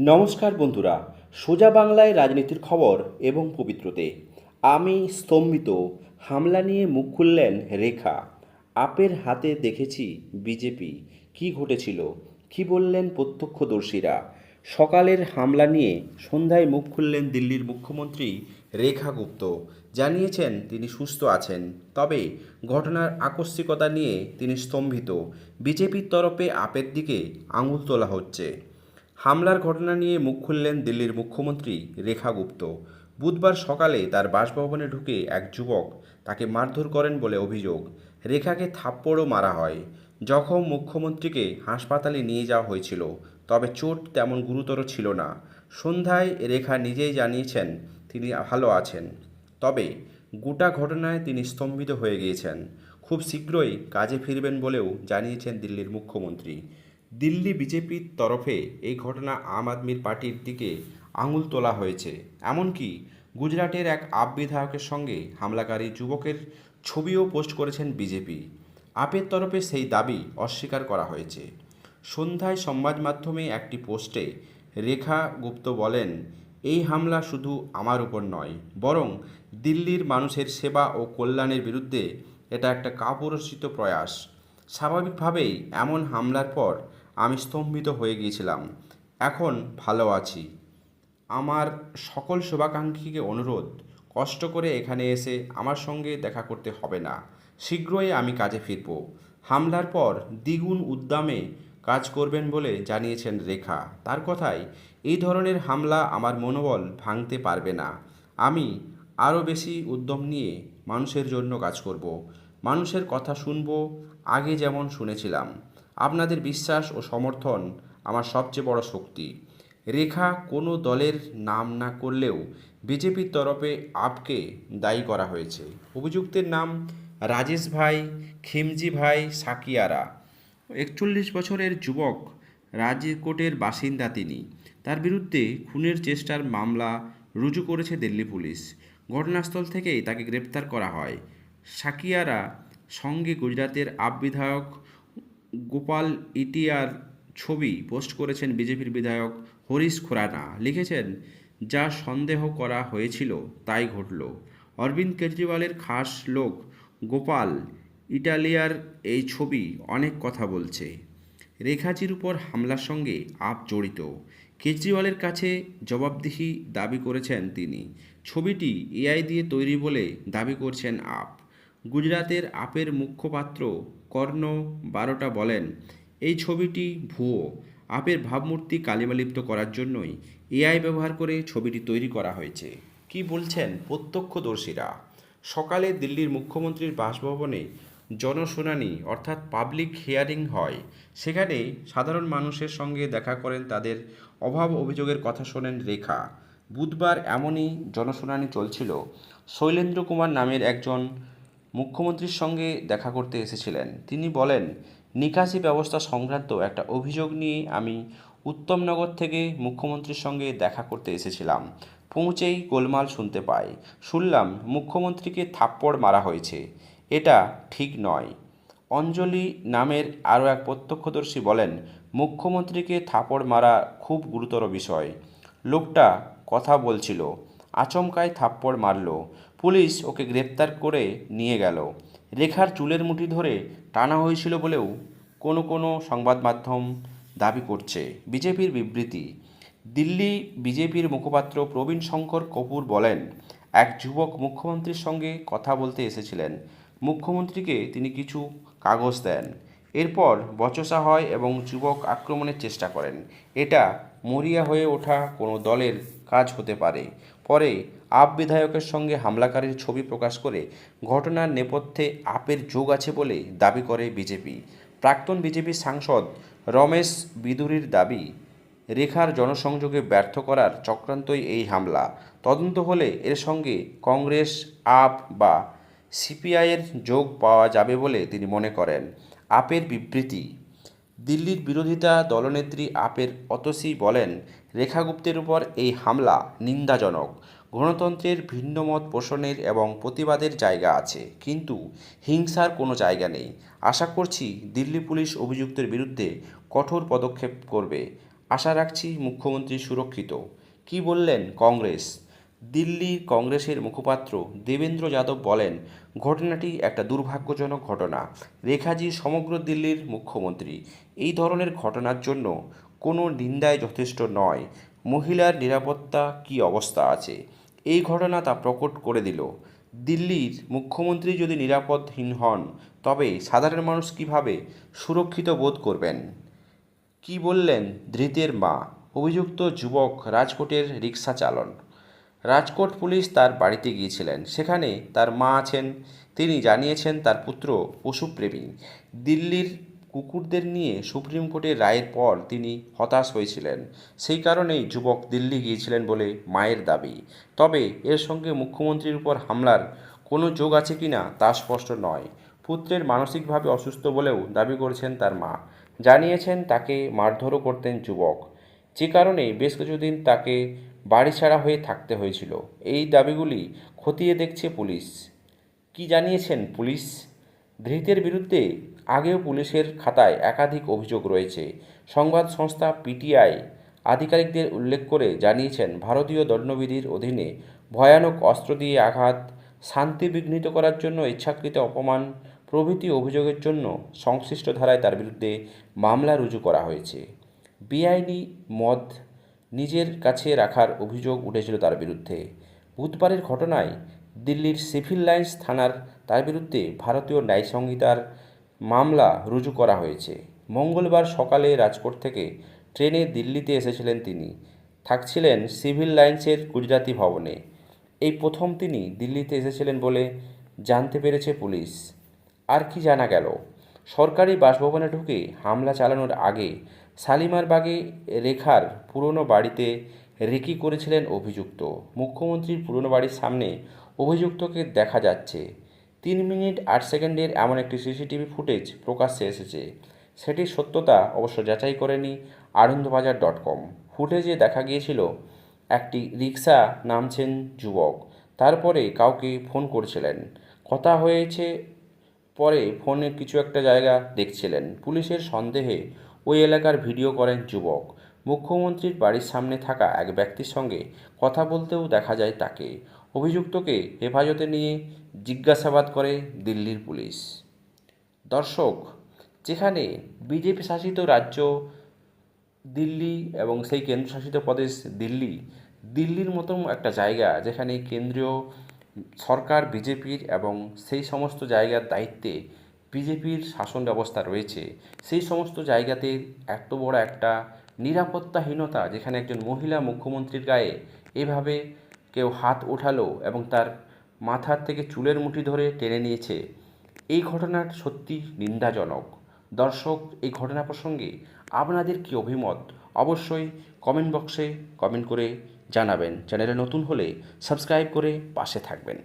নমস্কার বন্ধুরা, সোজা বাংলায় রাজনীতির খবর এবং পবিত্রতে। আমি স্তম্ভিত, হামলা নিয়ে মুখ খুললেন রেখা। আপের হাতে দেখেছি বিজেপি। কি ঘটেছিল? কি বললেন প্রত্যক্ষদর্শীরা? সকালের হামলা নিয়ে সন্ধ্যায় মুখ খুললেন দিল্লির মুখ্যমন্ত্রী রেখা গুপ্ত। জানিয়েছেন তিনি সুস্থ আছেন, তবে ঘটনার আকস্মিকতা নিয়ে তিনি স্তম্ভিত। বিজেপির তরফে আপের দিকে আঙুল তোলা হচ্ছে। হামলার ঘটনা নিয়ে মুখ খুললেন দিল্লির মুখ্যমন্ত্রী রেখা গুপ্ত। বুধবার সকালে তার বাসভবনে ঢুকে এক যুবক তাকে মারধর করেন বলে অভিযোগ। রেখাকে থাপ্পড়ও মারা হয়। জখম মুখ্যমন্ত্রীকে হাসপাতালে নিয়ে যাওয়া হয়েছিল, তবে চোট তেমন গুরুতর ছিল না। সন্ধ্যায় রেখা নিজেই জানিয়েছেন তিনি ভালো আছেন, তবে গোটা ঘটনায় তিনি স্তম্ভিত হয়ে গিয়েছেন। খুব শীঘ্রই কাজে ফিরবেন বলেও জানিয়েছেন দিল্লির মুখ্যমন্ত্রী। দিল্লি বিজেপির তরফে এই ঘটনা আম আদমির পার্টির দিকে আঙুল তোলা হয়েছে। এমনকি গুজরাটের এক আপ বিধায়কের সঙ্গে হামলাকারী যুবকের ছবিও পোস্ট করেছেন বিজেপি। আপের তরফে সেই দাবি অস্বীকার করা হয়েছে। সন্ধ্যায় সংবাদ মাধ্যমে একটি পোস্টে রেখা গুপ্ত বলেন, এই হামলা শুধু আমার উপর নয়, বরং দিল্লির মানুষের সেবা ও কল্যাণের বিরুদ্ধে এটা একটা কাপুরসিত প্রয়াস। স্বাভাবিকভাবেই এমন হামলার পর আমি স্তম্ভিত হয়ে গিয়েছিলাম। এখন ভালো আছি। আমার সকল শুভাকাঙ্ক্ষীকে অনুরোধ, কষ্ট করে এখানে এসে আমার সঙ্গে দেখা করতে হবে না। শীঘ্রই আমি কাজে ফিরব। হামলার পর দ্বিগুণ উদ্দামে কাজ করবেন বলে জানিয়েছেন রেখা। তার কথায়, এই ধরনের হামলা আমার মনোবল ভাঙতে পারবে না। আমি আরও বেশি উদ্যম নিয়ে মানুষের জন্য কাজ করব। মানুষের কথা শুনব, আগে যেমন শুনেছিলাম। আপনাদের বিশ্বাস ও সমর্থন আমার সবচেয়ে বড় শক্তি। রেখা কোনো দলের নাম না করলেও বিজেপির তরফে আপকে দায়ী করা হয়েছে। অভিযুক্তের নাম রাজেশ ভাই, খেমজি ভাই, সাকিয়ারা। একচল্লিশ বছরের যুবক, রাজকোটের বাসিন্দা তিনি। তার বিরুদ্ধে খুনের চেষ্টার মামলা রুজু করেছে দিল্লি পুলিশ। ঘটনাস্থল থেকেই তাকে গ্রেপ্তার করা হয়। সাকিয়ারা সঙ্গে গুজরাতের আপ বিধায়ক গোপাল ইটিয়ার ছবি পোস্ট করেছেন বিজেপির বিধায়ক হরিশ খুরানা। লিখেছেন, যা সন্দেহ করা হয়েছিল, তাই ঘটল। অরবিন্দ কেজরিওয়ালের খাস লোক গোপাল ইটালিয়ার এই ছবি অনেক কথা বলছে। রেখাজির উপর হামলার সঙ্গে আপ জড়িত। কেজরিওয়ালের কাছে জবাবদিহি দাবি করেছেন তিনি। ছবিটি এআই দিয়ে তৈরি বলে দাবি করছেন আপ। গুজরাতের আপের মুখপাত্র কর্ণ বারোটা বলেন, এই ছবিটি ভুয়ো। আপের ভাবমূর্তি কালিমালিপ্ত করার জন্যই এআই ব্যবহার করে ছবিটি তৈরি করা হয়েছে। কি বলছেন প্রত্যক্ষদর্শীরা? সকালে দিল্লির মুখ্যমন্ত্রীর বাসভবনে জনশুনানি, অর্থাৎ পাবলিক হিয়ারিং হয়। সেখানে সাধারণ মানুষের সঙ্গে দেখা করেন তাদের অভাব অভিযোগের কথা শোনেন রেখা। বুধবার এমনই জনশুনানি চলছিল। শৈলেন্দ্র কুমার নামের একজন মুখ্যমন্ত্রীর সঙ্গে দেখা করতে এসেছিলেন। তিনি বলেন, নিকাশি ব্যবস্থা সংক্রান্ত একটা অভিযোগ নিয়ে আমি উত্তমনগর থেকে মুখ্যমন্ত্রীর সঙ্গে দেখা করতে এসেছিলাম। পৌঁছেই গোলমাল শুনতে পাই। শুনলাম মুখ্যমন্ত্রীকে থাপ্পড় মারা হয়েছে। এটা ঠিক নয়। অঞ্জলি নামের আরও এক প্রত্যক্ষদর্শী বলেন, মুখ্যমন্ত্রীকে থাপড় মারা খুব গুরুতর বিষয়। লোকটা কথা বলছিল আচমকায় থাপ্পড় মারল। পুলিশ ওকে গ্রেপ্তার করে নিয়ে গেল। রেখার চুলের মুঠি ধরে টানা হয়েছিল বলেও কোনো কোনো সংবাদ মাধ্যম দাবি করছে। বিজেপির বিবৃতি, দিল্লি বিজেপির মুখপাত্র প্রবীণ শঙ্কর কপুর বলেন, এক যুবক মুখ্যমন্ত্রীর সঙ্গে কথা বলতে এসেছিলেন। মুখ্যমন্ত্রীকে তিনি কিছু কাগজ দেন। এরপর বচসা হয় এবং যুবক আক্রমণের চেষ্টা করেন। এটা মরিয়া হয়ে ওঠা কোনো দলের কাজ হতে পারে। পরে আপ বিধায়কের সঙ্গে হামলাকারীর ছবি প্রকাশ করে ঘটনার নেপথ্যে আপের যোগ আছে বলে দাবি করে বিজেপি। প্রাক্তন বিজেপি সাংসদ রমেশ বিদুরির দাবি, রেখার জনসংযোগে ব্যর্থ করার চক্রান্তই এই হামলা। তদন্ত হলে এর সঙ্গে কংগ্রেস, আপ বা সিপিআইয়ের যোগ পাওয়া যাবে বলে তিনি মনে করেন। আপের বিবৃতি, দিল্লির বিরোধিতা দলনেত্রী আপের অতসী বলেন, রেখা গুপ্তের উপর এই হামলা নিন্দাজনক। গণতন্ত্রের ভিন্নমত পোষণের এবং প্রতিবাদের জায়গা আছে, কিন্তু হিংসার কোনো জায়গা নেই। আশা করছি দিল্লি পুলিশ অভিযুক্তের বিরুদ্ধে কঠোর পদক্ষেপ করবে। আশা রাখছি মুখ্যমন্ত্রী সুরক্ষিত। কি বললেন কংগ্রেস? দিল্লির কংগ্রেসের মুখপাত্র দেবেন্দ্র যাদব বলেন, ঘটনাটি একটা দুর্ভাগ্যজনক ঘটনা। রেখাজি সমগ্র দিল্লির মুখ্যমন্ত্রী। এই ধরনের ঘটনার জন্য কোনো নিন্দায় যথেষ্ট নয়। মহিলার নিরাপত্তা কী অবস্থা আছে? এই ঘটনা তা প্রকট করে দিল। দিল্লির মুখ্যমন্ত্রী যদি নিরাপদহীন হন, তবে সাধারণ মানুষ কীভাবে সুরক্ষিত বোধ করবেন? কি বললেন ধৃতের মা? অভিযুক্ত যুবক রাজকোটের রিক্সা চালন রাজকোট পুলিশ তার বাড়িতে গিয়েছিলেন। সেখানে তার মা আছেন। তিনি জানিয়েছেন তার পুত্র পশুপ্রেমী। দিল্লির কুকুরদের নিয়ে সুপ্রিম কোর্টের রায়ের পর তিনি হতাশ হয়েছিলেন। সেই কারণেই যুবক দিল্লি গিয়েছিলেন বলে মায়ের দাবি। তবে এর সঙ্গে মুখ্যমন্ত্রীর উপর হামলার কোনো যোগ আছে কিনা তা স্পষ্ট নয়। পুত্রের মানসিকভাবে অসুস্থ বলেও দাবি করেছেন তার মা। জানিয়েছেন তাকে মারধরও করতেন যুবক। যে কারণে বেশ কিছুদিন তাকে বাড়ি ছাড়া হয়ে থাকতে হয়েছিল। এই দাবিগুলি খতিয়ে দেখছে পুলিশ। কি জানিয়েছেন পুলিশ? ধৃতের বিরুদ্ধে আগেও পুলিশের খাতায় একাধিক অভিযোগ রয়েছে। সংবাদ সংস্থা পিটিআই আধিকারিকদের উল্লেখ করে জানিয়েছেন, ভারতীয় দণ্ডবিধির অধীনে ভয়ানক অস্ত্র দিয়ে আঘাত, শান্তি বিঘ্নিত করার জন্য ইচ্ছাকৃত অপমান, প্রভৃতি অভিযোগের জন্য সংশ্লিষ্ট ধারায় তার বিরুদ্ধে মামলা রুজু করা হয়েছে। বেআইনি মদ নিজের কাছে রাখার অভিযোগ উঠেছিল তার বিরুদ্ধে। বুধবারের ঘটনায় দিল্লির সিভিল লাইন্স থানার তার বিরুদ্ধে ভারতীয় ন্যায় সংহিতার মামলা রুজু করা হয়েছে। মঙ্গলবার সকালে রাজকোট থেকে ট্রেনে দিল্লিতে এসেছিলেন তিনি। থাকছিলেন সিভিল লাইন্সের গুজরাতি ভবনে। এই প্রথম তিনি দিল্লিতে এসেছিলেন বলে জানতে পেরেছে পুলিশ। আর কি জানা গেল? সরকারি বাসভবনে ঢুকে হামলা চালানোর আগে শালিমার বাগে রেখার পুরনো বাড়িতে রেকি করেছিলেন অভিযুক্ত। মুখ্যমন্ত্রীর পুরনো বাড়ির সামনে অভিযুক্তকে দেখা যাচ্ছে। তিন মিনিট আট সেকেন্ডের এমন একটি সিসিটিভি ফুটেজ প্রকাশ্যে এসেছে। সেটির সত্যতা অবশ্য যাচাই করেনি আনন্দবাজার ডট কম। ফুটেজে দেখা গিয়েছিল একটি রিক্সা নামছেন যুবক। তারপরে কাউকে ফোন করছিলেন। কথা হয়েছে পরে ফোনে কিছু একটা জায়গা দেখছিলেন। পুলিশের সন্দেহে ওই এলাকার ভিডিও করেন যুবক। মুখ্যমন্ত্রীর বাড়ির সামনে থাকা এক ব্যক্তির সঙ্গে কথা বলতেও দেখা যায় তাকে। অভিযুক্তকে হেফাজতে নিয়ে জিজ্ঞাসাবাদ করে দিল্লির পুলিশ। দর্শক, যেখানে বিজেপি শাসিত রাজ্য দিল্লি এবং সেই কেন্দ্রশাসিত প্রদেশ দিল্লি, দিল্লির মতন একটা জায়গা যেখানে কেন্দ্রীয় সরকার, বিজেপির এবং সেই সমস্ত জায়গার দায়িত্বে বিজেপির শাসন ব্যবস্থা রয়েছে। সেই সমস্ত জায়গাতে এত বড় একটা নিরাপত্তাহীনতা যেখানে একজন মহিলা মুখ্যমন্ত্রীর গায়ে এভাবে কেউ হাত ওঠালো এবং তার মাথার থেকে চুলের মুঠি ধরে টেনে নিয়েছে। এই ঘটনার সত্যি নিন্দাজনক। দর্শক, এই ঘটনা প্রসঙ্গে আপনাদের কি অভিমত? অবশ্যই কমেন্ট বক্সে কমেন্ট করে জানাবেন। চ্যানেলে নতুন হলে সাবস্ক্রাইব করে পাশে থাকবেন।